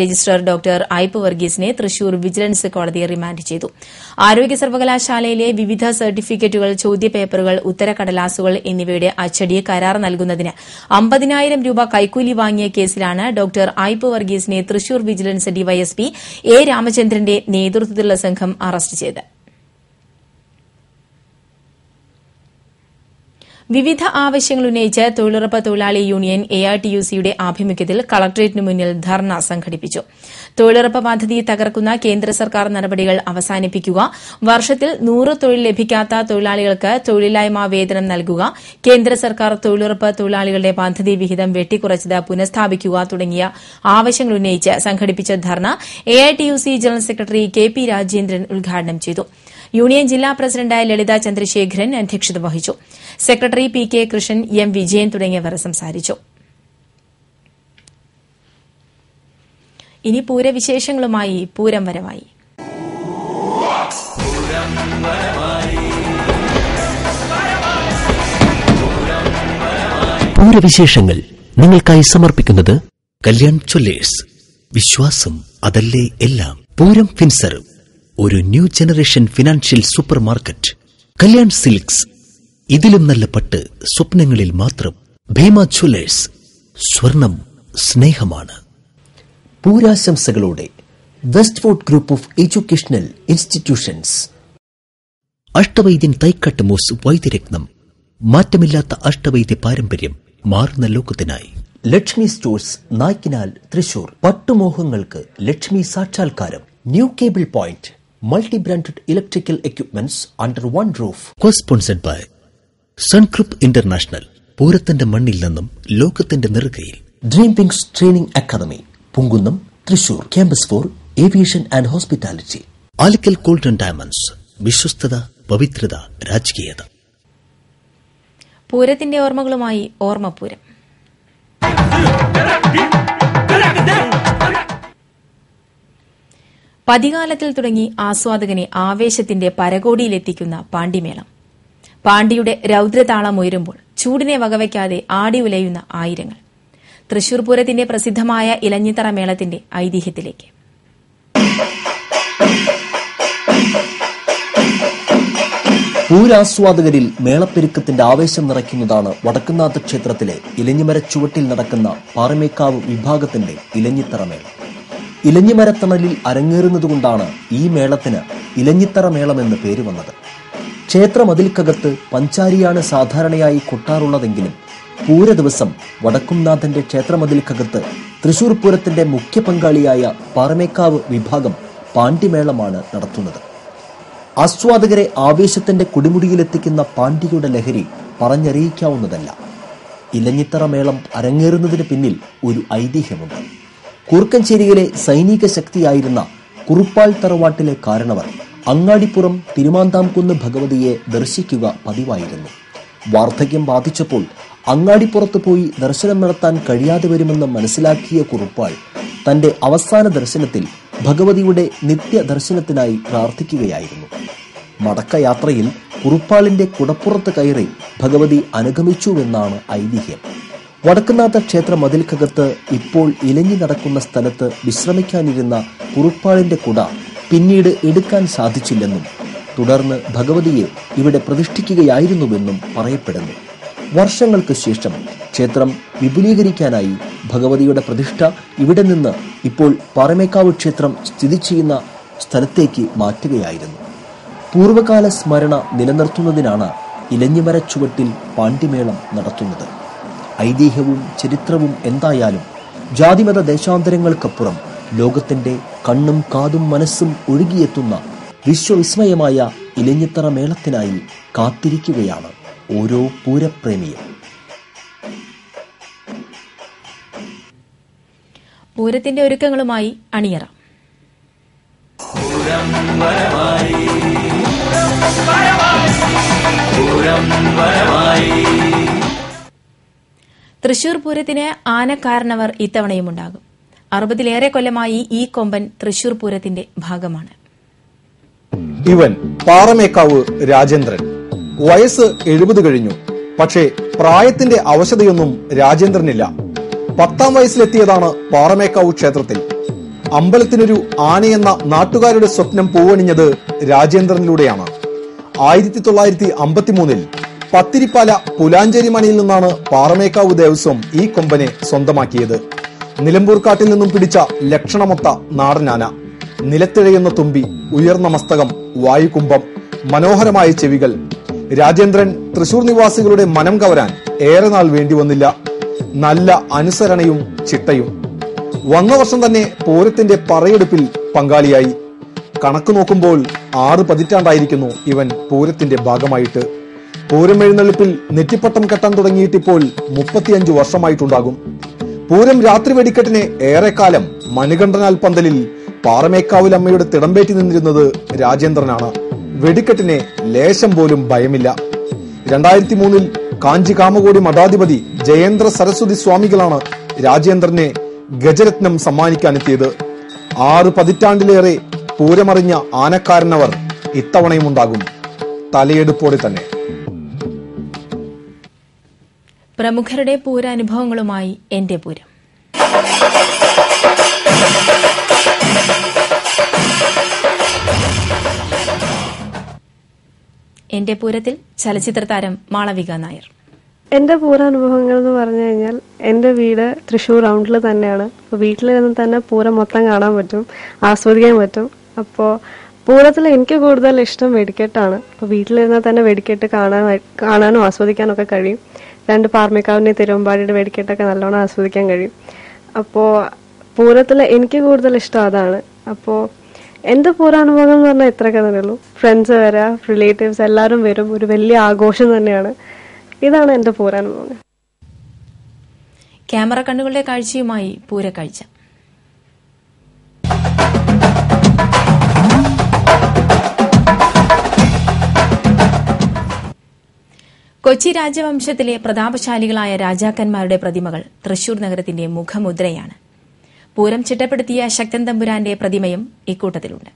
Speaker 1: രജിസ്ട്രാർ ഡോക്ടർ ഐപ്പ് വർഗീസിനെ തൃശൂർ വിജിലൻസ് കോടതി റിമാൻഡ് ചെയ്തു. ആരോഗ്യ സർവകലാശാലയിലെ വിവിധ സർട്ടിഫിക്കറ്റുകൾ ചോദ്യപേപ്പറുകൾ ഉത്തരക്കടലാസുകൾ എന്നിവയുടെ അച്ചടി കരാർ നൽകുന്നതിന് അമ്പതിനായിരം രൂപ കൈക്കൂലി വാങ്ങിയ കേസിലാണ് ഡോക്ടർ ഐപ്പ് വർഗീസിനെ തൃശൂർ വിജിലൻസ് ഡിവൈഎസ്പി എ രാമചന്ദ്രന്റെ നേതൃത്വത്തിലുള്ള സംഘം അറസ്റ്റ് ചെയ്തത്. വിവിധ ആവശ്യങ്ങൾ ഉന്നയിച്ച് തൊഴിലുറപ്പ് തൊഴിലാളി union A R T U സിയുടെ ആഭിമുഖ്യത്തിൽ കളക്ടറേറ്റിന് മുന്നിൽ ധർണ സംഘടിപ്പിച്ചു. തൊഴിലുറപ്പ് പദ്ധതി തകർക്കുന്ന കേന്ദ്ര സർക്കാർ നടപടികൾ അവസാനിപ്പിക്കുക വർഷത്തിൽ നൂറ് തൊഴിൽ ലഭിക്കാത്ത തൊഴിലാളികൾക്ക് തൊഴിലില്ലായ്മ വേതനം നൽകുക കേന്ദ്ര സർക്കാർ തൊഴിലുറപ്പ് തൊഴിലാളികളുടെ പദ്ധതി വിഹിതം വെട്ടിക്കുറച്ചത് പുനഃസ്ഥാപിക്കുക തുടങ്ങിയ ആവശ്യങ്ങൾ ഉന്നയിച്ച് സംഘടിപ്പിച്ച dharna A T U C general secretary K P Rajendran ഉദ്ഘാടനം ചെയ്തു. യൂണിയൻ ജില്ലാ പ്രസിഡന്റായ ലളിത ചന്ദ്രശേഖരൻ അധ്യക്ഷത വഹിച്ചു. Secretary P K Krishnan M Vijayan തുടങ്ങിയവർ സംസാരിച്ചു. ഇനി പൂരവിശേഷങ്ങളുമായി പൂരം വരവായി.
Speaker 6: പൂരവിശേഷങ്ങൾ നിങ്ങൾക്കായി സമർപ്പിക്കുന്നത് കല്യാൺ ചൊല്ലേഴ്സ് വിശ്വാസം അതല്ലേ എല്ലാം. പൂരം ഫിൻസർ ഒരു new generation financial super market Kalyan silks. ഇതിലും നല്ല പട്ട് സ്വപ്നങ്ങളിൽ മാത്രം. ഭീമ ജ്വല്ലേഴ്സ്. സ്വർണം സ്നേഹമാണ്. പൂരാശംസകളോടെ Westford group of educational institutions. Ashtavaidyan Thaikkat Mooss Vaidyaratnam. മാറ്റമില്ലാത്ത അഷ്ടവൈദ്യ പാരമ്പര്യം മാറുന്ന ലോകത്തിനായി. ലക്ഷ്മി സ്റ്റോഴ്സ് നായ്ക്കിനാൽ തൃശൂർ. പട്ടുമോഹങ്ങൾക്ക് ലക്ഷ്മി സാക്ഷാത്കാരം. New cable point. Multi branded electrical equipments under one roof cosponsored by Sun group international പൂരത്തിന്റെ മണ്ണിൽ നിന്നും ലോകത്തിന്റെ നെറുകയിൽ. Dream wings training academy Punkunnam Thrissur campus for aviation and hospitality Alikkal golden diamonds വിശ്വസ്തത പവിത്രത രാജകീയത.
Speaker 1: പൂരത്തിന്റെ ഓർമ്മകളുമായി ഓർമ്മപൂരം. പതികാലത്തിൽ തുടങ്ങി ആസ്വാദകനെ ആവേശത്തിന്റെ പരകോടിയിലെത്തിക്കുന്ന പാണ്ടിമേളം പാണ്ടിയുടെ രൌദ്രതാളം ഉയരുമ്പോൾ ചൂടിനെ വകവയ്ക്കാതെ ആടി ഉലയുന്ന ആയിരങ്ങൾ. തൃശൂർ പൂരത്തിന്റെ പ്രസിദ്ധമായ ഇലഞ്ഞിത്തറ മേളത്തിന്റെ ഐതിഹ്യത്തിലേക്ക്.
Speaker 6: പൂരാസ്വാദകരിൽ മേളപ്പെരുക്കത്തിന്റെ ആവേശം നിറയ്ക്കുന്നതാണ് വടക്കുന്നാഥ ക്ഷേത്രത്തിലെ ഇലഞ്ഞിമരച്ചുവട്ടിൽ നടക്കുന്ന പാറമേക്കാവ് വിഭാഗത്തിന്റെ ഇലഞ്ഞിത്തറ മേളം. ഇലഞ്ഞിമരത്തണലിൽ അരങ്ങേറുന്നതുകൊണ്ടാണ് ഈ മേളത്തിന് ഇലഞ്ഞിത്തറ മേളം എന്ന് പേര് വന്നത്. ക്ഷേത്ര മതിൽക്കകത്ത് പഞ്ചാരിയാണ് സാധാരണയായി കൊട്ടാറുള്ളതെങ്കിലും പൂര ദിവസം വടക്കുംനാഥന്റെ ക്ഷേത്രമതിൽക്കകത്ത് തൃശൂർ പൂരത്തിന്റെ മുഖ്യ പങ്കാളിയായ പാറമേക്കാവ് വിഭാഗം പാണ്ഡിമേളമാണ് നടത്തുന്നത്. ആസ്വാദകരെ ആവേശത്തിന്റെ കുടിമുടിയിലെത്തിക്കുന്ന പാണ്ഡിയുടെ ലഹരി പറഞ്ഞറിയിക്കാവുന്നതല്ല. ഇലഞ്ഞിത്തറ മേളം അരങ്ങേറുന്നതിന് പിന്നിൽ ഒരു ഐതിഹ്യമുണ്ട്. കൂർക്കഞ്ചേരിയിലെ സൈനിക ശക്തിയായിരുന്ന കുറുപ്പാൽ തറവാട്ടിലെ കാരണവർ അങ്ങാടിപ്പുറം തിരുമാന്താംകുന്ന് ഭഗവതിയെ ദർശിക്കുക പതിവായിരുന്നു. വാർദ്ധക്യം ബാധിച്ചപ്പോൾ അങ്ങാടിപ്പുറത്ത് പോയി ദർശനം നടത്താൻ കഴിയാതെ വരുമെന്ന് മനസ്സിലാക്കിയ കുറുപ്പാൾ തന്റെ അവസാന ദർശനത്തിൽ ഭഗവതിയുടെ നിത്യ ദർശനത്തിനായി പ്രാർത്ഥിക്കുകയായിരുന്നു. മടക്കയാത്രയിൽ കുറുപ്പാളിന്റെ കുടപ്പുറത്ത് കയറി ഭഗവതി അനുഗമിച്ചുവെന്നാണ് ഐതിഹ്യം. വടക്കുന്നാഥ ക്ഷേത്ര മതിൽക്കകത്ത് ഇപ്പോൾ ഇലഞ്ഞി നടക്കുന്ന സ്ഥലത്ത് വിശ്രമിക്കാനിരുന്ന കുറുപ്പാളിന്റെ കുട പിന്നീട് എടുക്കാൻ സാധിച്ചില്ലെന്നും തുടർന്ന് ഭഗവതിയെ ഇവിടെ പ്രതിഷ്ഠിക്കുകയായിരുന്നുവെന്നും പറയപ്പെടുന്നു. വർഷങ്ങൾക്ക് ശേഷം ക്ഷേത്രം വിപുലീകരിക്കാനായി ഭഗവതിയുടെ പ്രതിഷ്ഠ ഇവിടെ നിന്ന് ഇപ്പോൾ പാറമേക്കാവ് ക്ഷേത്രം സ്ഥിതി ചെയ്യുന്ന സ്ഥലത്തേക്ക് മാറ്റുകയായിരുന്നു. പൂർവകാല സ്മരണ നിലനിർത്തുന്നതിനാണ് ഇലഞ്ഞിമര ചുവട്ടിൽ പാണ്ഡിമേളം നടത്തുന്നത്. ഐതിഹ്യവും ചരിത്രവും എന്തായാലും ജാതിമത ദേശാന്തരങ്ങൾക്കപ്പുറം ലോകത്തിന്റെ കണ്ണും കാതും മനസ്സും ഒഴുകിയെത്തുന്ന വിശ്വവിസ്മയമായ ഇലഞ്ഞിത്തറ മേളത്തിനായി കാത്തിരിക്കുകയാണ് ഓരോ പൂരപ്രേമിയും.
Speaker 1: പൂരത്തിന്റെ ഒരുക്കങ്ങളുമായി അണിയറ. തൃശൂർ പൂരത്തിന് ആനക്കാരണവർ ഇത്തവണയുമുണ്ടാകും അറുപതിലേറെ കൊല്ലമായി ഈ കൊമ്പൻ തൃശൂർ പൂരത്തിന്റെ ഭാഗമാണ്.
Speaker 7: ഇവൻ പാറമേക്കാവ് രാജേന്ദ്രൻ. വയസ്സ് എഴുപത് കഴിഞ്ഞു. പക്ഷേ പ്രായത്തിന്റെ അവശതയൊന്നും രാജേന്ദ്രനില്ല. പത്താം വയസ്സിലെത്തിയതാണ് പാറമേക്കാവ് ക്ഷേത്രത്തിൽ. അമ്പലത്തിനൊരു ആനയെന്ന നാട്ടുകാരുടെ സ്വപ്നം പൂവണിഞ്ഞത് രാജേന്ദ്രനിലൂടെയാണ്. ആയിരത്തി തൊള്ളായിരത്തി അമ്പത്തിമൂന്നിൽ പത്തിരിപ്പാല പുലാഞ്ചേരി മണിയിൽ നിന്നാണ് പാറമേക്കാവ് ദേവസ്വം ഈ കൊമ്പനെ സ്വന്തമാക്കിയത്. നിലമ്പൂർക്കാട്ടിൽ നിന്നും പിടിച്ച ലക്ഷണമൊത്ത നാടനാന. നിലത്തിഴയുന്ന തുമ്പി ഉയർന്ന മസ്തകം വായുകുംഭം മനോഹരമായ ചെവികൾ. രാജേന്ദ്രൻ തൃശൂർ നിവാസികളുടെ മനം കവരാൻ ഏറെ നാൾ വേണ്ടി വന്നില്ല നല്ല അനുസരണയും ചിട്ടയും. വന്ന വർഷം തന്നെ പൂരത്തിന്റെ പറയെടുപ്പിൽ പങ്കാളിയായി. കണക്ക് നോക്കുമ്പോൾ ആറ് പതിറ്റാണ്ടായിരിക്കുന്നു ഇവൻ പൂരത്തിന്റെ ഭാഗമായിട്ട്. പൂരം എഴുന്നള്ളിപ്പിൽ നെറ്റിപ്പട്ടം കെട്ടാൻ തുടങ്ങിയിട്ടിപ്പോൾ മുപ്പത്തിയഞ്ചു വർഷമായിട്ടുണ്ടാകും. പൂരം രാത്രി വെടിക്കെട്ടിന് ഏറെക്കാലം മണികണ്ഠനാൽ പന്തലിൽ പാറമേക്കാവിലമ്മയുടെ തിടമ്പേറ്റി നിന്നിരുന്നത് രാജേന്ദ്രനാണ്. വെടിക്കെട്ടിനെ ലേശം പോലും ഭയമില്ല. രണ്ടായിരത്തി മൂന്നിൽ കാഞ്ചി കാമകോടി മഠാധിപതി ജയേന്ദ്ര സരസ്വതി സ്വാമികളാണ് രാജേന്ദ്രനെ ഗജരത്നം സമ്മാനിക്കാനെത്തിയത്. ആറ് പതിറ്റാണ്ടിലേറെ പൂരമറിഞ്ഞ ആനക്കാരനവർ ഇത്തവണയും ഉണ്ടാകും. തലയെടുപ്പോടെ തന്നെ.
Speaker 1: പ്രമുഖരുടെ പൂരാനുഭവങ്ങളുമായി എന്റെ പൂരം. എന്റെ പൂരത്തിൽ ചലച്ചിത്ര താരം മാളവിക നായർ.
Speaker 8: എന്റെ പൂരാനുഭവങ്ങൾ എന്ന് പറഞ്ഞു കഴിഞ്ഞാൽ എന്റെ വീട് തൃശ്ശൂർ റൗണ്ടിൽ തന്നെയാണ്. അപ്പോൾ വീട്ടിലിരുന്ന് തന്നെ പൂരം മൊത്തം കാണാൻ പറ്റും ആസ്വദിക്കാൻ പറ്റും. അപ്പോൾ പൂരത്തിൽ എനിക്ക് കൂടുതൽ ഇഷ്ടം വെടിക്കെട്ടാണ്. അപ്പോൾ വീട്ടിലിരുന്നാൽ തന്നെ വെടിക്കെട്ട് കാണാൻ കാണാനും ആസ്വദിക്കാനും ഒക്കെ കഴിയും. രണ്ട് പാർമേക്കാവിന്റെ തിരുവമ്പാടിയുടെ വെടിക്കെട്ടൊക്കെ നല്ലോണം ആസ്വദിക്കാൻ കഴിയും. അപ്പോൾ പൂരത്തിൽ എനിക്ക് കൂടുതൽ ഇഷ്ടം അതാണ്. അപ്പോൾ എന്റെ പൂരാനുഭവങ്ങൾ എന്ന് പറഞ്ഞാൽ ഇത്രയൊക്കെ തന്നെയുള്ളൂ ഫ്രണ്ട്സ് വരാം റിലേറ്റീവ്സ് എല്ലാവരും വരും. ഒരു വലിയ ആഘോഷം തന്നെയാണ്. ഇതാണ് എന്റെ പൂരാനുഭവങ്ങൾ
Speaker 1: ക്യാമറ കണ്ണുകളുടെ കാഴ്ചയുമായി പൂരക്കാഴ്ച. കൊച്ചി രാജവംശത്തിലെ പ്രതാപശാലികളായ രാജാക്കന്മാരുടെ പ്രതിമകൾ തൃശൂർ നഗരത്തിന്റെ മുഖമുദ്രയാണ്. പൂരം ചിട്ടപ്പെടുത്തിയ ശക്തൻ തമ്പുരാന്റെ പ്രതിമയും ഇക്കൂട്ടത്തിലുണ്ട്.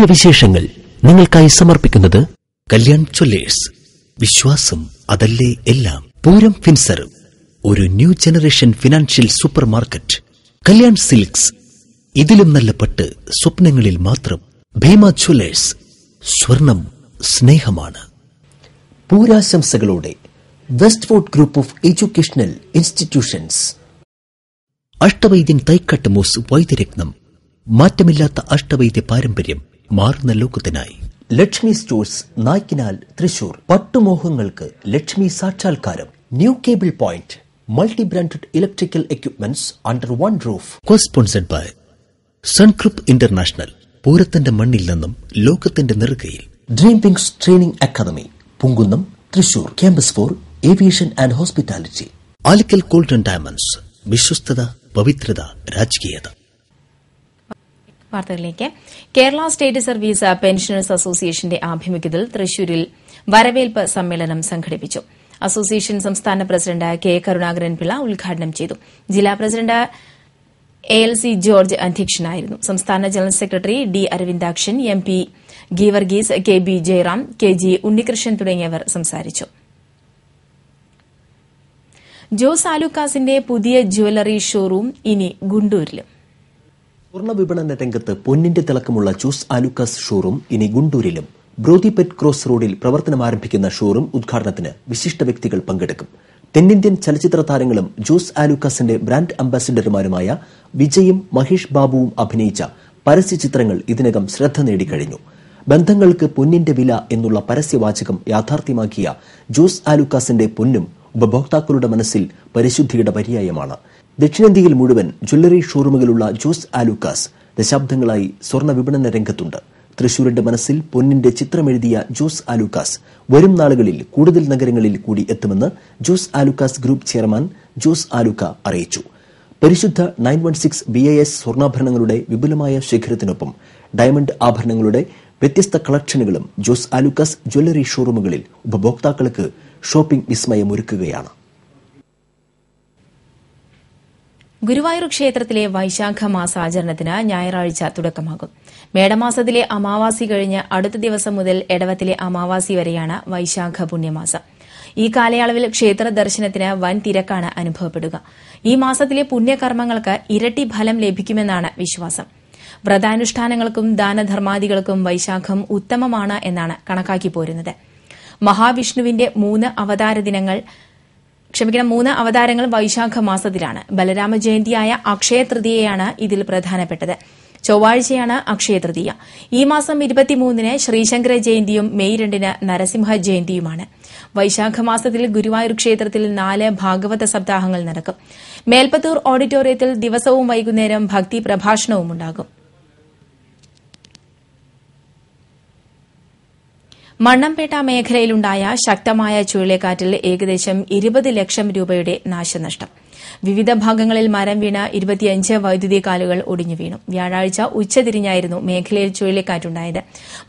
Speaker 6: പൂരവിശേഷങ്ങൾ നിങ്ങൾക്കായി സമർപ്പിക്കുന്നത് കല്യാൺ ജ്വല്ലേഴ്സ്. വിശ്വാസം അതല്ലേ എല്ലാം. പൂരം ഫിൻസർ ഒരു new generation financial super market Kalyan silks ഇതിലും നല്ല പട്ട് സ്വപ്നങ്ങളിൽ മാത്രം. ഭീമ ജ്വല്ലേഴ്സ് സ്വർണം സ്നേഹമാണ്. പൂരാശംസകളോടെ Westford group of educational institutions. Ashtavaidyan Thaikkat Mooss Vaidyaratnam മാറ്റമില്ലാത്ത അഷ്ടവൈദ്യ പാരമ്പര്യം മാറുന്ന ലോകത്തിനായി. ലക്ഷ്മി സ്റ്റോഴ്സ് നായ്ക്കിനാൽ തൃശൂർ. പട്ടുമോഹങ്ങൾക്ക് ലക്ഷ്മി സാക്ഷാത്കാരം. New cable point. Multi branded electrical equipments under one roof. Cosponsored by Sun group international പൂരത്തിന്റെ മണ്ണിൽ നിന്നും ലോകത്തിന്റെ നെറുകയിൽ. Dream wings training academy Poonkunnam Thrissur. Campus for aviation and hospitality Alikkal golden diamonds വിശ്വസ്തത പവിത്രത രാജകീയത.
Speaker 1: വാർത്തകളിലേക്ക്. കേരള സ്റ്റേറ്റ് സർവീസ് പെൻഷനേഴ്സ് അസോസിയേഷന്റെ ആഭിമുഖ്യത്തിൽ തൃശൂരിൽ വരവേൽപ്പ് സമ്മേളനം സംഘടിപ്പിച്ചു. അസോസിയേഷൻ സംസ്ഥാന പ്രസിഡന്റ് കെ കരുണാകരൻ പിള്ള ഉദ്ഘാടനം ചെയ്തു. ജില്ലാ president A L C George അധ്യക്ഷനായിരുന്നു. സംസ്ഥാന general secretary D Aravindakshan M P Geevarghese K B Jayaram K G Unnikrishnan തുടങ്ങിയവർ സംസാരിച്ചു. ജോസ് ആലുക്കാസിന്റെ പുതിയ ജ്വല്ലറി ഷോറൂം ഇനി ഗുണ്ടൂരിലും.
Speaker 6: സ്വർണ രംഗത്ത് പൊന്നിന്റെ തിളക്കമുള്ള ചൂസ് ആലുക്കാസ് ഷോറൂം ഇനി ഗുണ്ടൂരിലും. ബ്രോദിപെറ്റ് ക്രോസ് റോഡിൽ പ്രവർത്തനം ആരംഭിക്കുന്ന ഷോറൂം ഉദ്ഘാടനത്തിന് വിശിഷ്ട വ്യക്തികൾ പങ്കെടുക്കും. തെന്നിന്ത്യൻ ചലച്ചിത്ര താരങ്ങളും ജോസ് ആലുക്കാസിന്റെ ബ്രാൻഡ് അംബാസിഡറുമാരുമായ വിജയും മഹേഷ് ബാബുവും അഭിനയിച്ച പരസ്യ ചിത്രങ്ങൾ ഇതിനകം ശ്രദ്ധ നേടിക്കഴിഞ്ഞു. ബന്ധങ്ങൾക്ക് പൊന്നിന്റെ വില എന്നുള്ള പരസ്യവാചകം യാഥാർത്ഥ്യമാക്കിയ ജോസ് ആലുക്കാസിന്റെ പൊന്നും ഉപഭോക്താക്കളുടെ മനസ്സിൽ പരിശുദ്ധിയുടെ പര്യായമാണ്. ദക്ഷിണേന്ത്യയിൽ മുഴുവൻ ജ്വല്ലറി ഷോറൂമുകളുള്ള ജോസ് ആലൂക്കാസ് ദശാബ്ദങ്ങളായി സ്വർണ വിപണന രംഗത്തുണ്ട്. തൃശൂരിന്റെ മനസ്സിൽ പൊന്നിന്റെ ചിത്രമെഴുതിയ ജോസ് ആലൂക്കാസ് വരും നാളുകളിൽ കൂടുതൽ നഗരങ്ങളിൽ കൂടി എത്തുമെന്ന് ജോസ് ആലൂക്കാസ് ഗ്രൂപ്പ് ചെയർമാൻ ജോസ് ആലൂക്ക അറിയിച്ചു. പരിശുദ്ധ nine one six B I S സ്വർണാഭരണങ്ങളുടെ വിപുലമായ ശേഖരത്തിനൊപ്പം ഡയമണ്ട് ആഭരണങ്ങളുടെ വ്യത്യസ്ത കളക്ഷനുകളും ജോസ് ആലൂക്കാസ് ജ്വല്ലറി ഷോറൂമുകളിൽ ഉപഭോക്താക്കൾക്ക് ഷോപ്പിംഗ് വിസ്മയമൊരുക്കുകയാണ്.
Speaker 1: ഗുരുവായൂർ ക്ഷേത്രത്തിലെ വൈശാഖ മാസാചരണത്തിന് ഞായറാഴ്ച തുടക്കമാകും. മേടമാസത്തിലെ അമാവാസി കഴിഞ്ഞ് അടുത്ത ദിവസം മുതൽ എടവത്തിലെ അമാവാസി വരെയാണ് വൈശാഖ പുണ്യമാസം. ഈ കാലയളവിൽ ക്ഷേത്ര ദർശനത്തിന് വൻ തിരക്കാണ് അനുഭവപ്പെടുക. ഈ മാസത്തിലെ പുണ്യകർമ്മങ്ങൾക്ക് ഇരട്ടി ഫലം ലഭിക്കുമെന്നാണ് വിശ്വാസം. വ്രതാനുഷ്ഠാനങ്ങൾക്കും ദാനധർമാദികൾക്കും വൈശാഖം ഉത്തമമാണ് എന്നാണ് കണക്കാക്കി പോരുന്നത്. മഹാവിഷ്ണുവിന്റെ മൂന്ന് അവതാര ദിനങ്ങൾ ക്ഷമിക്കണം മൂന്ന് അവതാരങ്ങൾ വൈശാഖ മാസത്തിലാണ്. ബലരാമ ജയന്തിയായ അക്ഷയ തൃതീയയാണ് ഇതിൽ പ്രധാനപ്പെട്ടത്. ചൊവ്വാഴ്ചയാണ് അക്ഷയ തൃതീയ. ഈ മാസം ഇരുപത്തിമൂന്നിന് ശ്രീശങ്കര ജയന്തിയും മെയ് രണ്ടിന് നരസിംഹ ജയന്തിയുമാണ്. വൈശാഖ മാസത്തിൽ ഗുരുവായൂർ ക്ഷേത്രത്തിൽ നാല് ഭാഗവത സപ്താഹങ്ങൾ നടക്കും. മേൽപ്പത്തൂർ ഓഡിറ്റോറിയത്തിൽ ദിവസവും വൈകുന്നേരം ഭക്തി പ്രഭാഷണവും ഉണ്ടാകും. മണ്ണമ്പേട്ട മേഖലയിലുണ്ടായ ശക്തമായ ചുഴലിക്കാറ്റിൽ ഏകദേശം ഇരുപത് ലക്ഷം രൂപയുടെ നാശനഷ്ടം. വിവിധ ഭാഗങ്ങളിൽ മരം വീണ ഇരുപത്തിയഞ്ച് വൈദ്യുതി കാലുകൾ ഒടിഞ്ഞു വീണു. വ്യാഴാഴ്ച ഉച്ചതിരിഞ്ഞായിരുന്നു മേഖലയിൽ ചുഴലിക്കാറ്റുണ്ടായത്.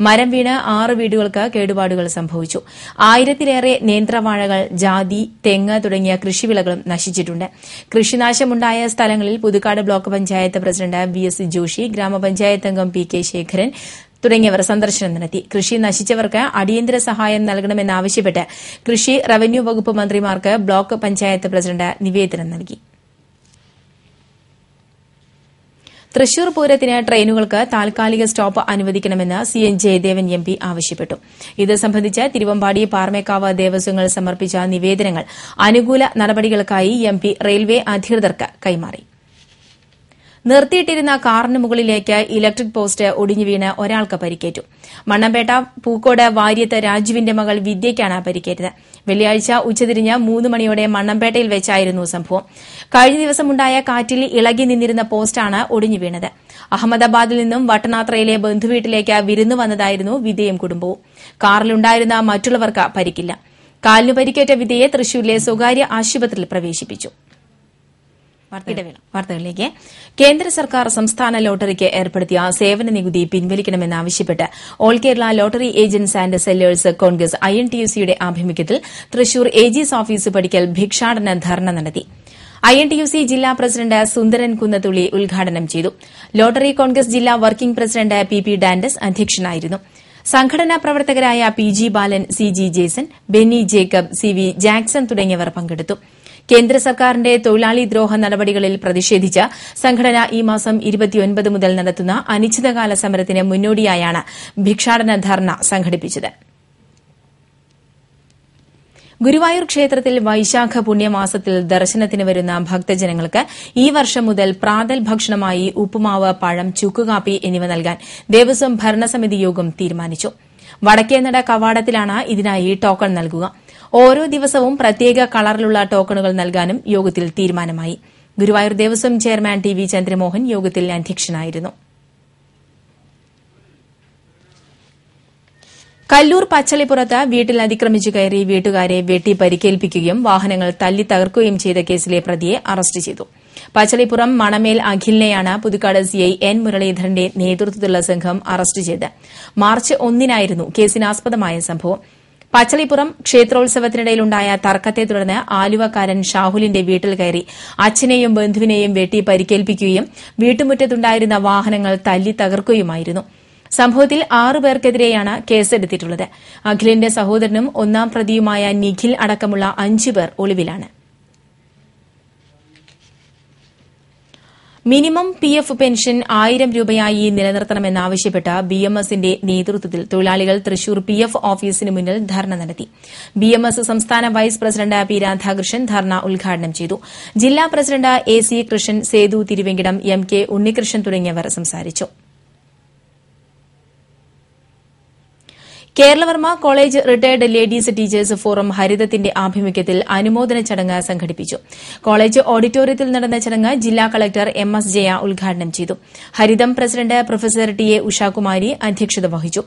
Speaker 1: മരം വീണ് ആറ് വീടുകൾക്ക് കേടുപാടുകൾ സംഭവിച്ചു. ആയിരത്തിലേറെ നേന്ത്രവാഴകൾ ജാതി തെങ്ങ് തുടങ്ങിയ കൃഷിവിളകളും നശിച്ചിട്ടുണ്ട്. കൃഷിനാശമുണ്ടായ സ്ഥലങ്ങളിൽ Puthukkad block panchayat president V S Joshi ഗ്രാമപഞ്ചായത്ത് അംഗം പി കെ ശേഖരൻ തുടങ്ങിയവർ സന്ദർശനം നടത്തി കൃഷി നശിച്ചവർക്ക് അടിയന്തര സഹായം നൽകണമെന്നാവശ്യപ്പെട്ട് കൃഷി റവന്യൂ വകുപ്പ് മന്ത്രിമാർക്ക് ബ്ലോക്ക് പഞ്ചായത്ത് പ്രസിഡന്റ് നിവേദനം നൽകി. തൃശൂർ പൂരത്തിന് ട്രെയിനുകൾക്ക് താൽക്കാലിക സ്റ്റോപ്പ് അനുവദിക്കണമെന്ന് C N Jayadevan M P ആവശ്യപ്പെട്ടു. ഇത് സംബന്ധിച്ച് തിരുവമ്പാടി പാർമേക്കാവ് ദേവസ്വങ്ങൾ സമർപ്പിച്ച നിവേദനങ്ങൾ അനുകൂല നടപടികൾക്കായി എം പി റെയിൽവേ അധികൃതർക്ക് കൈമാറി. നിർത്തിയിട്ടിരുന്ന കാറിന് മുകളിലേക്ക് ഇലക്ട്രിക് പോസ്റ്റ് ഒടിഞ്ഞു വീണ് ഒരാൾക്ക് പരിക്കേറ്റു. മണ്ണമ്പേട്ട പൂക്കോട് വാര്യത്ത് രാജുവിന്റെ മകൾ വിദ്യയ്ക്കാണ് പരിക്കേറ്റത്. വെള്ളിയാഴ്ച ഉച്ചതിരിഞ്ഞ് മൂന്ന് മണിയോടെ മണ്ണമ്പേട്ടയിൽ വെച്ചായിരുന്നു സംഭവം. കഴിഞ്ഞ ദിവസമുണ്ടായ കാറ്റിൽ ഇളകി നിന്നിരുന്ന പോസ്റ്റാണ് ഒടിഞ്ഞു വീണത്. അഹമ്മദാബാദിൽ നിന്നും വട്ടനാത്രയിലെ ബന്ധുവീട്ടിലേക്ക് വിരുന്നു വന്നതായിരുന്നു വിദ്യയും കുടുംബവും. കാറിലുണ്ടായിരുന്ന മറ്റുള്ളവർക്ക് പരിക്കില്ല. കാലിനു പരിക്കേറ്റ വിദ്യയെ തൃശൂരിലെ സ്വകാര്യ ആശുപത്രിയിൽ പ്രവേശിപ്പിച്ചു. വാർത്തകളിലേക്ക്. കേന്ദ്ര സർക്കാർ സംസ്ഥാന ലോട്ടറിക്ക് ഏർപ്പെടുത്തിയ സേവന നികുതി പിൻവലിക്കണമെന്നാവശ്യപ്പെട്ട് all Kerala lottery agents and sellers congress I N T U സിയുടെ ആഭിമുഖ്യത്തിൽ തൃശൂർ ഏജീസ് ഓഫീസ് പടിക്കൽ ഭിക്ഷാടന ധർണ നടത്തി. I N T U C ജില്ലാ പ്രസിഡന്റ് സുന്ദരൻ കുന്നത്തുള്ളി ഉദ്ഘാടനം ചെയ്തു. ലോട്ടറി കോൺഗ്രസ് ജില്ലാ വർക്കിംഗ് പ്രസിഡന്റ് പി പി ഡാൻഡസ് അധ്യക്ഷനായിരുന്നു. സംഘടനാ പ്രവർത്തകരായ P G Balan C G Jason Benny Jacob C V Jackson തുടങ്ങിയവർ പങ്കെടുത്തു. കേന്ദ്ര സർക്കാരിന്റെ തൊഴിലാളി ദ്രോഹ നടപടികളിൽ പ്രതിഷേധിച്ച് സംഘടന ഈ മാസം ഇരുപത്തിയൊൻപത് മുതൽ നടത്തുന്ന അനിശ്ചിതകാല സമരത്തിന് മുന്നോടിയായാണ് ഭിക്ഷാടന ധർണ സംഘടിപ്പിച്ചത്. ഗുരുവായൂർ ക്ഷേത്രത്തിൽ വൈശാഖ പുണ്യമാസത്തിൽ ദർശനത്തിന് വരുന്ന ഭക്തജനങ്ങൾക്ക് ഈ വർഷം മുതൽ പ്രാതൽ ഭക്ഷണമായി ഉപ്പുമാവ് പഴം ചുക്കുകാപ്പി എന്നിവ നൽകാൻ ദേവസ്വം ഭരണസമിതി യോഗം തീരുമാനിച്ചു. വടക്കേനട കവാടത്തിലാണ് ഇതിനായി ടോക്കൺ നൽകുക. ഓരോ ദിവസവും പ്രത്യേക കളറിലുള്ള ടോക്കണുകൾ നൽകാനും യോഗത്തിൽ തീരുമാനമായി. Guruvayur Devaswom chairman T V Chandramohan യോഗത്തിൽ അധ്യക്ഷനായിരുന്നു. കല്ലൂർ പച്ചളിപ്പുറത്ത് വീട്ടിൽ അതിക്രമിച്ചു കയറി വീട്ടുകാരെ വെട്ടി പരിക്കേൽപ്പിക്കുകയും വാഹനങ്ങൾ തല്ലി തകർക്കുകയും ചെയ്ത കേസിലെ പ്രതിയെ അറസ്റ്റ് ചെയ്തു. പച്ചളിപ്പുറം മണമേൽ അഖിലിനെയാണ് പുതുക്കാട് സിഐ എൻ മുരളീധരന്റെ നേതൃത്വത്തിലുള്ള സംഘം അറസ്റ്റ് ചെയ്ത് മാർച്ച് ഒന്നിനായിരുന്നു കേസിനാസ്പദമായ സംഭവം. പച്ചളിപ്പുറം ക്ഷേത്രോത്സവത്തിനിടയിലുണ്ടായ തർക്കത്തെ തുടർന്ന് ആലുവക്കാരൻ ഷാഹുലിന്റെ വീട്ടിൽ കയറി അച്ഛനെയും ബന്ധുവിനെയും വെട്ടി പരിക്കേൽപ്പിക്കുകയും വീട്ടുമുറ്റത്തുണ്ടായിരുന്ന വാഹനങ്ങൾ തല്ലി തകർക്കുകയുമായിരുന്നു. സംഭവത്തിൽ ആറുപേർക്കെതിരെയാണ് കേസെടുത്തിട്ടുള്ളത്. അഖിലിന്റെ സഹോദരനും ഒന്നാം പ്രതിയുമായ നിഖിൽ അടക്കമുള്ള അഞ്ചുപേർ ഒളിവിലാണ്. മിനിമം പി എഫ് പെൻഷൻ ആയിരം രൂപയായി നിലനിർത്തണമെന്നാവശ്യപ്പെട്ട് ബി എം എസിന്റെ നേതൃത്വത്തിൽ തൊഴിലാളികൾ തൃശൂർ പി എഫ് ഓഫീസിന് മുന്നിൽ ധർണ നടത്തി. ബി എം എസ് സംസ്ഥാന vice president P Radhakrishnan dharna ഉദ്ഘാടനം ചെയ്തു. ജില്ലാ president A C Krishnan Sethu Thiruvenkitam M K Unnikrishnan തുടങ്ങിയവർ സംസാരിച്ചു. Keralavarma college retired ladies teachers forum ഹരിതത്തിന്റെ ആഭിമുഖ്യത്തിൽ അനുമോദന ചടങ്ങ് സംഘടിപ്പിച്ചു. കോളേജ് ഓഡിറ്റോറിയത്തിൽ നടന്ന ചടങ്ങ് ജില്ലാ കളക്ടർ എം എസ് ജയ ഉദ്ഘാടനം ചെയ്തു. Haritham president professor T A Ushakumari അധ്യക്ഷത വഹിച്ചു.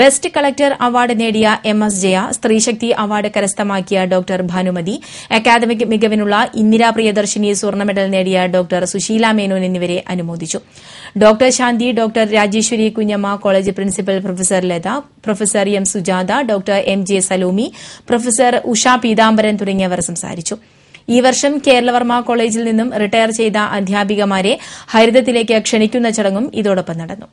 Speaker 1: ബെസ്റ്റ് കളക്ടർ അവാർഡ് നേടിയ എം എസ് ജയ സ്ത്രീശക്തി അവാർഡ് കരസ്ഥമാക്കിയ ഡോക്ടർ ഭാനുമതി അക്കാദമിക് മികവിനുള്ള ഇന്ദിരാ പ്രിയദർശിനി സ്വർണ മെഡൽ നേടിയ ഡോക്ടർ സുശീല മേനോൻ എന്നിവരെ അനുമോദിച്ചു. Doctor Shanthi doctor Rajeswari Kunjamma college principal professor Latha professor M. Sujatha doctor M. J. Salomi professor Usha Pithambaran തുടങ്ങിയവർ സംസാരിച്ചു. ഈ വർഷം കേരളവർമ്മ കോളേജിൽ നിന്നും റിട്ടയർ ചെയ്ത അധ്യാപികമാരെ ഹരിതത്തിലേക്ക് ക്ഷണിക്കുന്ന ചടങ്ങും ഇതോടൊപ്പം നടന്നു.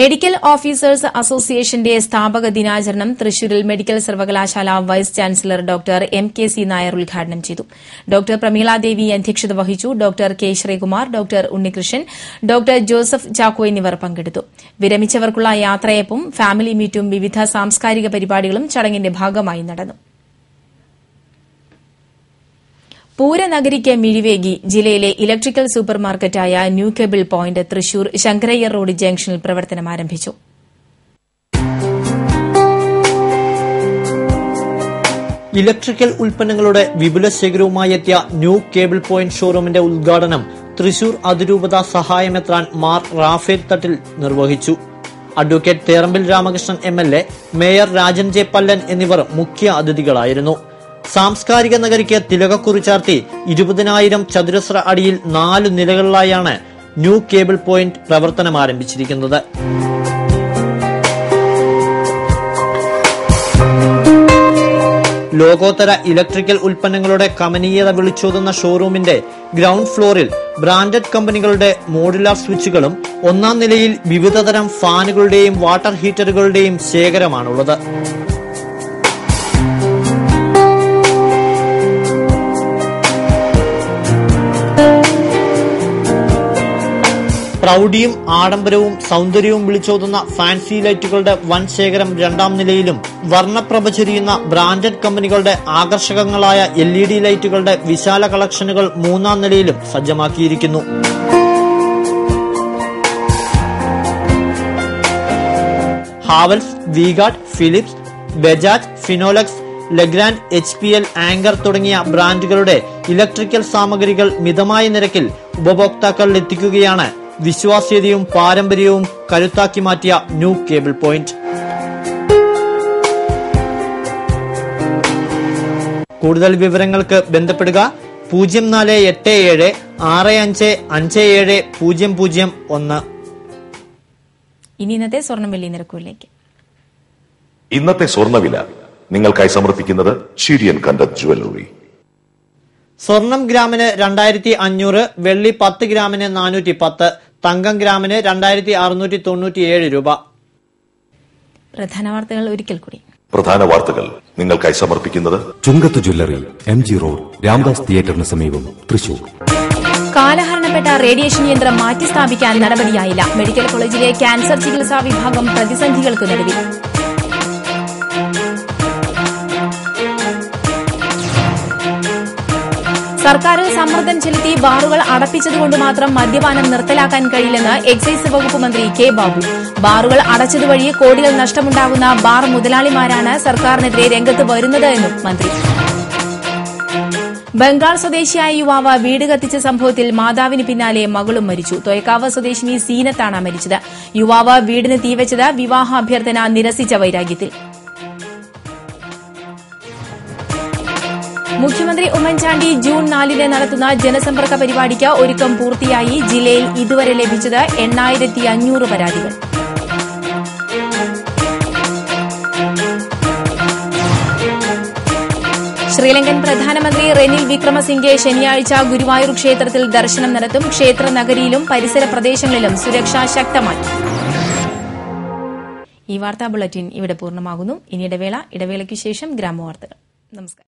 Speaker 1: മെഡിക്കൽ ഓഫീസേഴ്സ് അസോസിയേഷന്റെ സ്ഥാപക ദിനാചരണം തൃശൂരിൽ മെഡിക്കൽ സർവകലാശാല vice chancellor doctor M K C Nair ഉദ്ഘാടനം ചെയ്തു. ഡോക്ടർ പ്രമീളാദേവി അധ്യക്ഷത വഹിച്ചു. Doctor K Sreekumar doctor Unnikrishnan doctor Joseph Chacko എന്നിവർ പങ്കെടുത്തു. വിരമിച്ചവർക്കുള്ള യാത്രയപ്പും ഫാമിലി മീറ്റും വിവിധ സാംസ്കാരിക പരിപാടികളും ചടങ്ങിന്റെ ഭാഗമായി നടന്നു. പൂരനഗരിക്ക് മിഴിവേകി ജില്ലയിലെ electrical super മാർക്കറ്റായ new cable point Thrissur Sankarayyar road ജംഗ്ഷനിൽ പ്രവർത്തനം ആരംഭിച്ചു.
Speaker 9: ഇലക്ട്രിക്കൽ ഉൽപ്പന്നങ്ങളുടെ വിപുല ശേഖരവുമായി എത്തിയ ന്യൂ കേബിൾ പോയിന്റ് ഷോറൂമിന്റെ ഉദ്ഘാടനം തൃശൂർ അതിരൂപത സഹായമെത്രാൻ മാർ റാഫേൽ തട്ടിൽ നിർവഹിച്ചു. Advocate Therambil Ramakrishnan A mayor Rajan J Pallan എന്നിവർ മുഖ്യ അതിഥികളായിരുന്നു. സാംസ്കാരിക നഗരിക്ക് തിലകക്കുറി ചാർത്തി ഇരുപതിനായിരം ചതുരശ്ര അടിയിൽ നാല് നിലകളിലായാണ് ന്യൂ കേബിൾ പോയിന്റ് പ്രവർത്തനം ആരംഭിച്ചിരിക്കുന്നത്. ലോകോത്തര ഇലക്ട്രിക്കൽ ഉൽപ്പന്നങ്ങളുടെ കമനീയത വിളിച്ചോതുന്ന ഷോറൂമിന്റെ ഗ്രൗണ്ട് ഫ്ലോറിൽ ബ്രാൻഡഡ് കമ്പനികളുടെ മോഡുലാർ സ്വിച്ചുകളും ഒന്നാം നിലയിൽ വിവിധതരം ഫാനുകളുടെയും വാട്ടർ ഹീറ്ററുകളുടെയും ശേഖരമാണുള്ളത്. പ്രൗഢിയും ആഡംബരവും സൗന്ദര്യവും വിളിച്ചോതുന്ന ഫാൻസി ലൈറ്റുകളുടെ വൻ ശേഖരം രണ്ടാം നിലയിലും വർണപ്രഭ ചൊരിയുന്ന ബ്രാൻഡഡ് കമ്പനികളുടെ ആകർഷകങ്ങളായ എൽ ഇ ഡി ലൈറ്റുകളുടെ വിശാല കളക്ഷനുകൾ മൂന്നാം നിലയിലും സജ്ജമാക്കിയിരിക്കുന്നു. Havells V Guard Philips Bajaj Finolex Legrand H P L Anchor തുടങ്ങിയ ബ്രാൻഡുകളുടെ ഇലക്ട്രിക്കൽ സാമഗ്രികൾ മിതമായ നിരക്കിൽ ഉപഭോക്താക്കളിൽ എത്തിക്കുകയാണ് വിശ്വാസ്യതയും പാരമ്പര്യവും കരുത്താക്കി മാറ്റിയ ന്യൂ കേബിൾ പോയിന്റ്. കൂടുതൽ വിവരങ്ങൾക്ക് ബന്ധപ്പെടുക പൂജ്യം നാല് എട്ട് ഏഴ് ആറ് അഞ്ച് അഞ്ച് ഏഴ് പൂജ്യം പൂജ്യം ഒന്ന്.
Speaker 1: ഇനി ഇന്നത്തെ സ്വർണവെള്ളി നിരക്കുകളിലേക്ക്.
Speaker 2: ഇന്നത്തെ സ്വർണവില നിങ്ങൾക്കായി സമർപ്പിക്കുന്നത് ചിരിയൻ കണ്ടത് ജുവല്ലറി.
Speaker 9: സ്വർണം ഗ്രാമിന് രണ്ടായിരത്തി അഞ്ഞൂറ് വെള്ളി പത്ത് ഗ്രാമിന് നാനൂറ്റി പത്ത് തങ്കം ഗ്രാമിന് രണ്ടായിരത്തി അറുന്നൂറ്റി തൊണ്ണൂറ്റി ഏഴ് രൂപ.
Speaker 1: പ്രധാന വാർത്തകൾ ഒരിക്കൽ കൂടി.
Speaker 2: പ്രധാന വാർത്തകൾ നിങ്ങൾക്കായി സമർപ്പിക്കുന്നത്
Speaker 3: Chungath jewellery M G road Ramdas തിയേറ്ററിന് സമീപം തൃശൂർ.
Speaker 1: കാലഹരണപ്പെട്ട റേഡിയേഷൻ യന്ത്രം മാറ്റിസ്ഥാപിക്കാൻ നടപടിയായില്ല. മെഡിക്കൽ കോളേജിലെ ക്യാൻസർ ചികിത്സാ വിഭാഗം പ്രതിസന്ധികൾക്ക് നടുവിൽ സർക്കാരിൽ സമ്മർദ്ദം ചെലുത്തി ബാറുകൾ അടപ്പിച്ചതുകൊണ്ട് മാത്രം മദ്യപാനം നിർത്തലാക്കാൻ കഴിയില്ലെന്ന് എക്സൈസ് വകുപ്പ് മന്ത്രി കെ ബാബു. ബാറുകൾ അടച്ചതുവഴി കോടികൾ നഷ്ടമുണ്ടാകുന്ന ബാർ മുതലാളിമാരാണ് സർക്കാരിനെതിരെ രംഗത്ത് വരുന്നത് എന്നും മന്ത്രി. ബംഗാൾ സ്വദേശിയായ യുവാവ് വീട് കത്തിച്ച സംഭവത്തിൽ മാതാവിന് പിന്നാലെ മകളും മരിച്ചു. തൊയക്കാവ് സ്വദേശിനി സീനത്താണ് മരിച്ചത്. യുവാവ് വീടിന് തീവച്ചത് വിവാഹാഭ്യർത്ഥന നിരസിച്ച വൈരാഗ്യത്തിൽ. മുഖ്യമന്ത്രി ഉമ്മൻചാണ്ടി ജൂൺ നാലിന് നടത്തുന്ന ജനസമ്പർക്ക പരിപാടിക്ക് ഒരുക്കം പൂർത്തിയായി ജില്ലയിൽ ഇതുവരെ ലഭിച്ചത് എണ്ണായിരത്തി അഞ്ഞൂറ് പരാതികൾ. ശ്രീലങ്കൻ പ്രധാനമന്ത്രി റെനിൽ വിക്രമസിംഗെ ശനിയാഴ്ച ഗുരുവായൂർ ക്ഷേത്രത്തിൽ ദർശനം നടത്തും. ക്ഷേത്ര നഗരിയിലും പരിസര പ്രദേശങ്ങളിലും സുരക്ഷ ശക്തമാക്കി. ഈ വാർത്താ ബുള്ളറ്റിൻ ഇവിടെ പൂർണമാകുന്നു. ഇനി ഇടവേള ശേഷം ഗ്രാമവാർത്തകൾ. നമസ്കാരം.